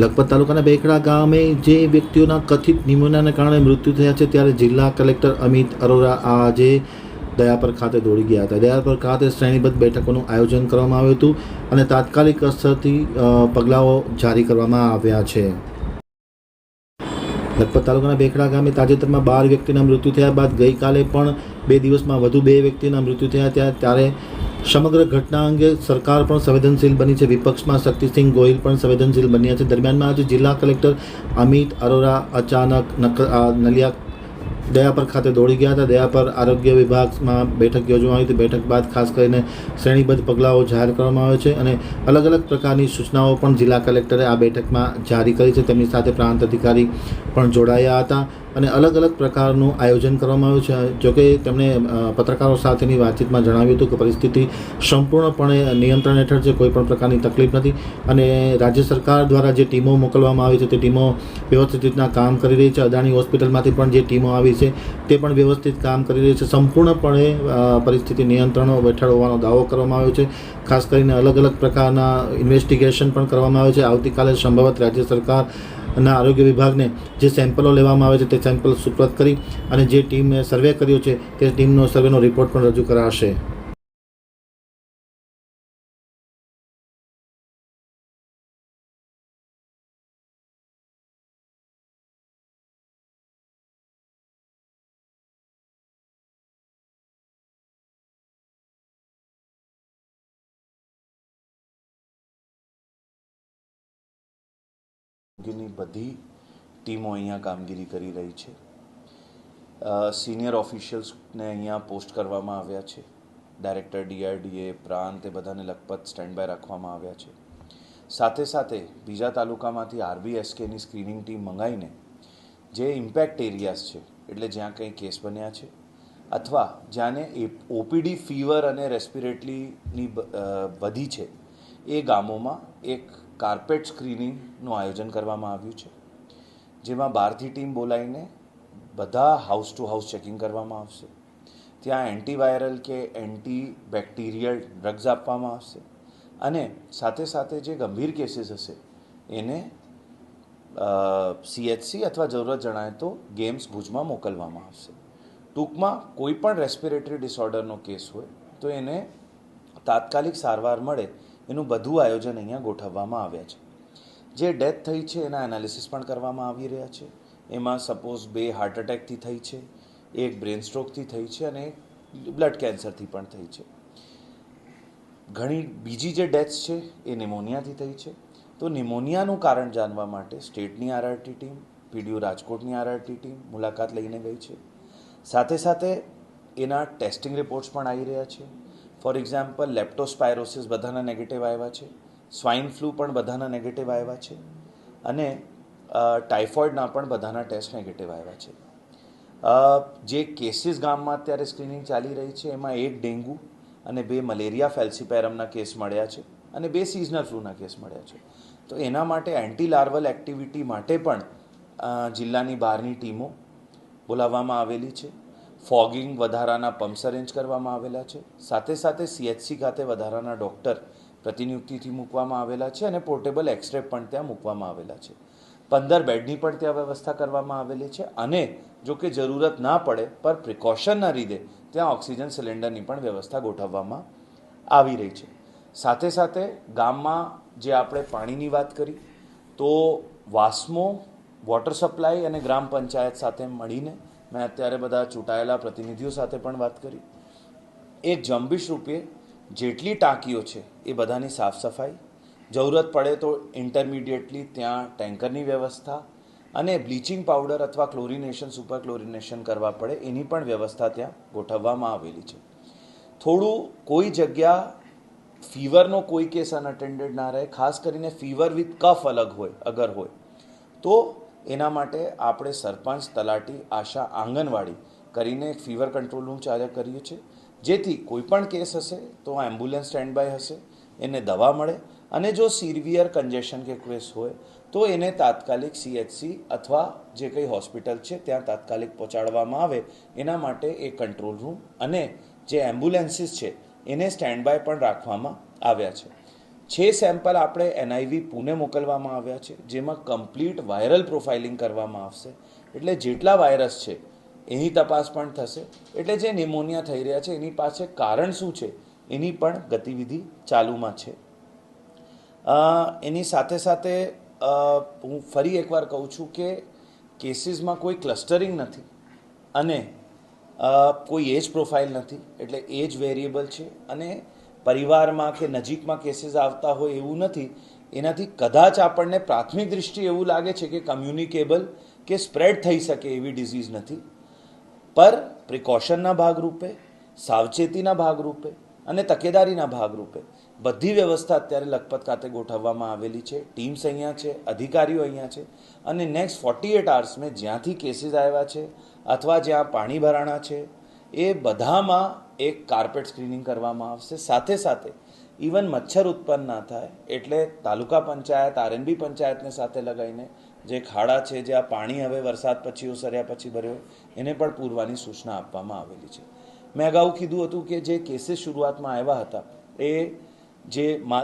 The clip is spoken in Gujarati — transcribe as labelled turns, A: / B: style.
A: લખપત તાલુકાના બેકડા ગામે જે વ્યક્તિઓના કથિત નિમોનિયાને કારણે મૃત્યુ થયા છે, ત્યારે જિલ્લા કલેક્ટર અમિત અરોરા આજે દયાપર ખાતે દોડી ગયા હતા. દયાપર ખાતે શ્રેણીબદ્ધ બેઠકોનું આયોજન કરવામાં આવ્યું હતું અને તાત્કાલિક અસરથી પગલાઓ જારી કરવામાં આવ્યા છે. લખપત તાલુકાના બેખડા ગામે તાજેતરમાં બાર વ્યક્તિના મૃત્યુ થયા બાદ ગઈકાલે પણ બે દિવસમાં વધુ બે વ્યક્તિના મૃત્યુ થયા ત્યાં ત્યારે સમગ્ર ઘટના અંગે સરકાર પણ સંવેદનશીલ બની છે. વિપક્ષમાં શક્તિસિંહ ગોહિલ પણ સંવેદનશીલ બન્યા છે. દરમિયાનમાં આજે જિલ્લા કલેક્ટર અમિત અરોરા અચાનક નક નલિયા દયાપર ખાતે દોડી ગયા હતા. દયાપર આરોગ્ય વિભાગમાં બેઠક યોજવામાં આવી હતી. બેઠક બાદ ખાસ કરીને શ્રેણીબદ્ધ પગલાઓ જાહેર કરવામાં આવે છે અને અલગ અલગ પ્રકારની સૂચનાઓ પણ જિલ્લા કલેક્ટરે આ બેઠકમાં જારી કરી છે. તેમની સાથે પ્રાંત અધિકારી પણ જોડાયા હતા. અને અલગ અલગ પ્રકારનું આયોજન કરવામાં આવ્યું છે. જોકે તેમણે પત્રકારો સાથેની વાતચીતમાં જણાવ્યું હતું કે પરિસ્થિતિ સંપૂર્ણપણે નિયંત્રણ હેઠળ છે, કોઈ પણ પ્રકારની તકલીફ નથી અને રાજ્ય સરકાર દ્વારા જે ટીમો મોકલવામાં આવી છે, તે ટીમો વ્યવસ્થિત રીતના કામ કરી રહી છે. અદાણી હોસ્પિટલમાંથી પણ જે ટીમો આવી છે, તે પણ વ્યવસ્થિત કામ કરી રહી છે. સંપૂર્ણપણે પરિસ્થિતિ નિયંત્રણો હેઠળ હોવાનો દાવો કરવામાં આવ્યો છે. ખાસ કરીને અલગ અલગ પ્રકારના ઇન્વેસ્ટિગેશન પણ કરવામાં આવ્યું છે. આવતીકાલે સંભવત રાજ્ય સરકારના આરોગ્ય વિભાગને જે સેમ્પલો લેવામાં આવે છે તે સેમ્પલ સુપ્રત કરી અને જે ટીમે સર્વે કર્યો છે તે ટીમનો સર્વેનો રિપોર્ટ પણ રજૂ કરાશે.
B: ની બધી ટીમો અહીંયા કામગીરી કરી રહી છે. સિનિયર ઓફિશિયલ્સને અહીંયા પોસ્ટ કરવામાં આવ્યા છે. ડાયરેક્ટર ડીઆરડીએ પ્રાંત, એ બધાને લખપત સ્ટેન્ડ બાય રાખવામાં આવ્યા છે. સાથે સાથે બીજા તાલુકામાંથી આરબીએસકેની સ્ક્રીનિંગ ટીમ મંગાવીને જે ઇમ્પેક્ટ એરિયાઝ છે, એટલે જ્યાં કંઈ કેસ બન્યા છે, અથવા જ્યાંને ઓપીડી ફીવર અને રેસ્પિરેટરીની વધી છે, એ ગામોમાં એક કાર્પેટ સ્ક્રીનિંગનું આયોજન કરવામાં આવ્યું છે, જેમાં બહારથી ટીમ બોલાવીને બધા હાઉસ ટુ હાઉસ ચેકિંગ કરવામાં આવશે. ત્યાં એન્ટીવાયરલ કે એન્ટી બેક્ટેરિયલ ડ્રગ્સ આપવામાં આવશે અને સાથે સાથે જે ગંભીર કેસીસ હશે, એને સીએચસી અથવા જરૂરત જણાય તો ગેમ્સ ભુજમાં મોકલવામાં આવશે. ટૂંકમાં કોઈ પણ રેસ્પિરેટરી ડિસઓર્ડરનો કેસ હોય, તો એને તાત્કાલિક સારવાર મળે એનું બધું આયોજન અહીંયા ગોઠવવામાં આવ્યા છે. જે ડેથ થઈ છે એના એનાલિસિસ પણ કરવામાં આવી રહ્યા છે. એમાં સપોઝ બે હાર્ટ એટેકથી થઈ છે, એક બ્રેન સ્ટ્રોકથી થઈ છે અને બ્લડ કેન્સરથી પણ થઈ છે. ઘણી બીજી જે ડેથ્સ છે એ નિમોનિયાથી થઈ છે. તો નિમોનિયાનું કારણ જાણવા માટે સ્ટેટની આરઆરટી ટીમ, પીડીયુ રાજકોટની આરઆરટી ટીમ મુલાકાત લઈને ગઈ છે. સાથે સાથે એના ટેસ્ટિંગ રિપોર્ટ્સ પણ આવી રહ્યા છે. ફોર એક્ઝામ્પલ લેપ્ટોસ્પાયરોસિસ બધાના નેગેટિવ આવ્યા છે. સ્વાઇન ફ્લૂ પણ બધાના નેગેટિવ આવ્યા છે. અને ટાઇફોઇડના પણ બધાના ટેસ્ટ નેગેટિવ આવ્યા છે. જે કેસીસ ગામમાં અત્યારે સ્ક્રીનિંગ ચાલી રહી છે, એમાં એક ડેન્ગુ અને બે મલેરિયા ફેલ્સીપેરમના કેસ મળ્યા છે અને બે સિઝનલ ફ્લૂના કેસ મળ્યા છે. તો એના માટે એન્ટી લાર્વલ એક્ટિવિટી માટે પણ જિલ્લાની બહારની ટીમો બોલાવવામાં આવેલી છે. ફોગિંગ વધારાના પમ્પ્સ અરેન્જ કરવામાં આવેલા છે. સાથે સાથે સીએચસી ખાતે વધારાના ડૉક્ટર પ્રતિનિયુક્તિથી મૂકવામાં આવેલા છે અને પોર્ટેબલ એક્સરે પણ ત્યાં મૂકવામાં આવેલા છે. પંદર બેડની પણ ત્યાં વ્યવસ્થા કરવામાં આવેલી છે અને જો કે જરૂરત ના પડે, પર પ્રિકોશનના લીધે ત્યાં ઓક્સિજન સિલિન્ડરની પણ વ્યવસ્થા ગોઠવવામાં આવી રહી છે. સાથે સાથે ગામમાં જે આપણે પાણીની વાત કરી, તો વાસ્મો વોટર સપ્લાય અને ગ્રામ પંચાયત સાથે મળીને મેં અત્યારે બધા ચૂંટાયેલા પ્રતિનિધિઓ સાથે પણ વાત કરી. એ જંબિશ રૂપે જેટલી ટાંકીઓ છે એ બધાની સાફ સફાઈ. જરૂરત પડે તો ઇન્ટરમિડિયેટલી ત્યાં ટેન્કરની વ્યવસ્થા અને બ્લીચિંગ પાવડર અથવા ક્લોરિનેશન, સુપર ક્લોરિનેશન કરવા પડે એની પણ વ્યવસ્થા ત્યાં ગોઠવવામાં આવેલી છે. થોડું કોઈ જગ્યા ફીવરનો કોઈ કેસ અનઅટેન્ડેડ ના રહે, ખાસ કરીને ફીવર વિથ કફ અલગ હોય, અગર હોય, તો એના માટે આપણે સરપંચ, તલાટી, આશા, આંગણવાડી કરીને એક ફીવર કંટ્રોલ રૂમ ચાર્જ કરીએ છીએ. જેથી કોઈ પણ કેસ હશે તો આ એમ્બ્યુલન્સ સ્ટેન્ડ બાય હશે, એને દવા મળે અને જો સિવિયર કન્જેશન કે કેસ હોય તો એને તાત્કાલિક સીએચસી અથવા જે કંઈ હોસ્પિટલ છે ત્યાં તાત્કાલિક પહોંચાડવામાં આવે. એના માટે એ કંટ્રોલ રૂમ અને જે એમ્બ્યુલન્સીસ છે એને સ્ટેન્ડ બાય પણ રાખવામાં આવ્યા છે. છે સેમ્પલ આપણે એનઆઈવી પુણે મોકલવામાં આવ્યા છે, જેમાં કમ્પ્લીટ વાયરલ પ્રોફાઇલિંગ કરવામાં આવશે, એટલે જેટલા વાયરસ છે, એની તપાસ પણ થશે. એટલે જે નિમોનિયા થઈ રહ્યા છે, એની પાસે કારણ શું છે, એની પણ ગતિવિધિ ચાલુમાં છે. એની સાથે સાથે હું ફરી એકવાર કહું છું કે કેસીસમાં કોઈ ક્લસ્ટરિંગ નથી અને કોઈ એજ પ્રોફાઇલ નથી, એટલે એજ વેરિયેબલ છે અને પરિવારમાં કે નજીકમાં કેસીસ આવતા હોય એવું નથી. એનાથી કદાચ આપણને પ્રાથમિક દૃષ્ટિએ એવું લાગે છે કે કમ્યુનિકેબલ કે સ્પ્રેડ થઈ શકે એવી ડિઝીઝ નથી. પર પ્રિકોશનના ભાગરૂપે, સાવચેતીના ભાગરૂપે અને તકેદારીના ભાગરૂપે બધી વ્યવસ્થા અત્યારે લખપત ખાતે ગોઠવવામાં આવેલી છે. ટીમ્સ અહીંયા છે, અધિકારીઓ અહીંયા છે અને નેક્સ્ટ ફોર્ટી એટ આવર્સમાં જ્યાંથી કેસીસ આવ્યા છે અથવા જ્યાં પાણી ભરાણા છે એ બધામાં એક કાર્પેટ સ્ક્રીનિંગ કરવામાં આવશે. સાથે સાથે ઇવન મચ્છર ઉત્પન્ન ના થાય, એટલે તાલુકા પંચાયત આરએનબી પંચાયતને સાથે લગાવીને જે ખાડા છે, જે આ પાણી હવે વરસાદ પછી ઓસર્યા પછી ભર્યો, એને પણ પૂરવાની સૂચના આપવામાં આવેલી છે. મેં અગાઉ કીધું હતું કે જે કેસીસ શરૂઆતમાં આવ્યા હતા, એ જે મા